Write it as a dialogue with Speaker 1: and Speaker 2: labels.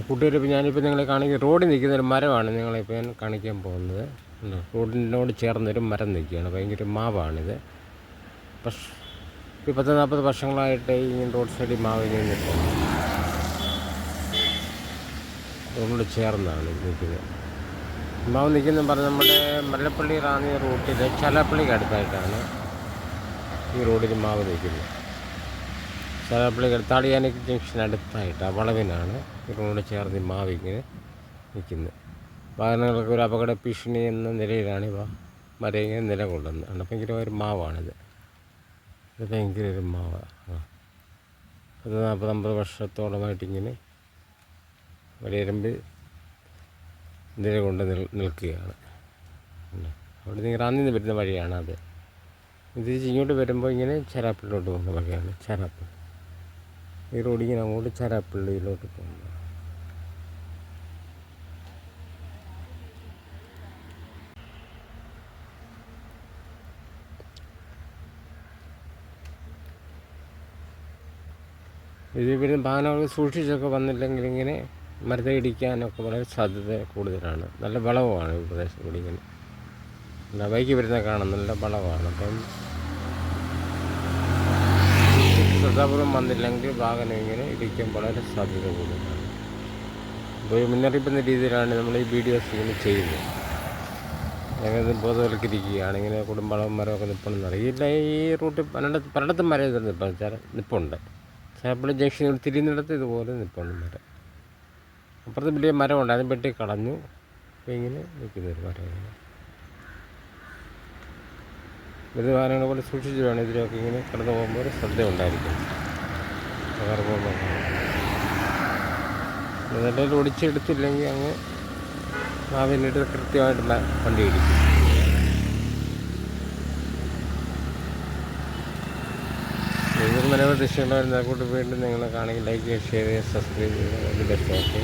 Speaker 1: ഇപ്പോൾ ഞാനിപ്പോൾ നിങ്ങളെ കാണിക്കുക റോഡിൽ നിൽക്കുന്ന ഒരു മരമാണ് നിങ്ങളിപ്പോൾ ഞാൻ കാണിക്കാൻ പോകുന്നത്? റോഡിനോട് ചേർന്നൊരു മരം നിൽക്കുകയാണ്. ഭയങ്കര മാവാണിത്. പക്ഷേ ഇപ്പോൾ പത്ത് നാൽപ്പത് വർഷങ്ങളായിട്ട് ഈ റോഡ് സൈഡിൽ മാവ് ഇങ്ങനെ നിൽക്കുന്നത് റോഡിനോട് ചേർന്നാണ് നിൽക്കുന്നത്. മാവ് നിൽക്കുന്ന പറഞ്ഞാൽ നമ്മുടെ മല്ലപ്പള്ളി റാന്നി റൂട്ടിൽ ചലപ്പള്ളിക്ക് അടുത്തായിട്ടാണ് ഈ റോഡിൽ മാവ് നിൽക്കുന്നത്. ചലപ്പള്ളി താളിയാനിക്ക് ജംഗ്ഷൻ അടുത്തായിട്ട് വളവിനാണ് ഇവരോട് ചേർന്ന് മാവിങ്ങനെ നിൽക്കുന്നത് വാഹനങ്ങൾക്ക് ഒരു അപകട ഭീഷണി എന്ന നിലയിലാണ് ഇവ മര ഇങ്ങനെ നിലകൊള്ളുന്നത്. ആണ് ഭയങ്കര ഒരു മാവാണിത്. ഇത് ഭയങ്കര ഒരു മാവാണ് പത്ത് നാൽപ്പത് അമ്പത് വർഷത്തോളമായിട്ട് ഇങ്ങനെ വലിയരമ്പ് നിലകൊണ്ട് നിൽ നിൽക്കുകയാണ്. അവിടെ നിന്ന് റാന്നി വരുന്ന വഴിയാണ് അത് ഇത് ഇങ്ങോട്ട് വരുമ്പോൾ ഇങ്ങനെ ചെറാപ്പിലോട്ട് പോകുന്ന വഴിയാണ് ചരാപ്പള്ളി ഈ റോഡ് ഇങ്ങനെ അങ്ങോട്ട് ചരാപ്പള്ളിയിലോട്ട് പോകുന്നു. ഇത് പിന്നെ വാഹനങ്ങൾ സൂക്ഷിച്ചൊക്കെ വന്നില്ലെങ്കിൽ ഇങ്ങനെ മരത്തെ ഇടിക്കാനൊക്കെ വളരെ സാധ്യത കൂടുതലാണ്. നല്ല വളവുമാണ് ഈ പ്രദേശം കൂടി ഇങ്ങനെ ബൈക്ക് വരുന്ന കാണാൻ നല്ല വളവാണ്. അപ്പം ശ്രദ്ധാപൂർവം വന്നില്ലെങ്കിൽ വാഹനം ഇങ്ങനെ ഇടിക്കാൻ വളരെ സാധ്യത കൂടുതലാണ്. ഈ മുന്നറിയിപ്പ് എന്ന രീതിയിലാണ് നമ്മൾ ഈ വീഡിയോസ് ഇങ്ങനെ ചെയ്യുന്നത്. ഞങ്ങൾ ബോധവൽക്കരിക്കുകയാണ്. ഇങ്ങനെ കുടുംബളം മരമൊക്കെ നിൽപ്പുണ്ടെന്ന് അറിയില്ല ഈ റൂട്ട് പലയിടത്ത് പലയിടത്തും മരം നിൽപ്പം ചില നിൽപ്പുണ്ട് ചേപ്പള്ളി ജംഗ്ഷനിൽ തിരിയുന്നിടത്ത് ഇതുപോലെ നിൽപ്പുണ്ട് മരം അപ്പുറത്ത് വലിയ മരമുണ്ട്. അതിന് വെട്ടി കളഞ്ഞു. ഇങ്ങനെ നിൽക്കുന്നൊരു മരം വാഹനങ്ങളെ പോലെ സൂക്ഷിച്ചു വേണം ഇങ്ങനെ കടന്നു പോകുമ്പോൾ ശ്രദ്ധ ഉണ്ടായിരിക്കും ഇതെല്ലാം ഒടിച്ചെടുത്തില്ലെങ്കിൽ അങ്ങ് കൃത്യമായിട്ട് കൃത്യമായിട്ടുള്ള വണ്ടി ഇടിക്കും. നിങ്ങൾ മനോഹര ദൃശ്യങ്ങളായിരുന്നു കൂട്ടി വീണ്ടും നിങ്ങളെ കാണെങ്കിൽ ലൈക്ക് ചെയ്യുക ഷെയർ ചെയ്യുക സബ്സ്ക്രൈബ് ചെയ്യുക ബെസ്റ്റ് ഓക്കെ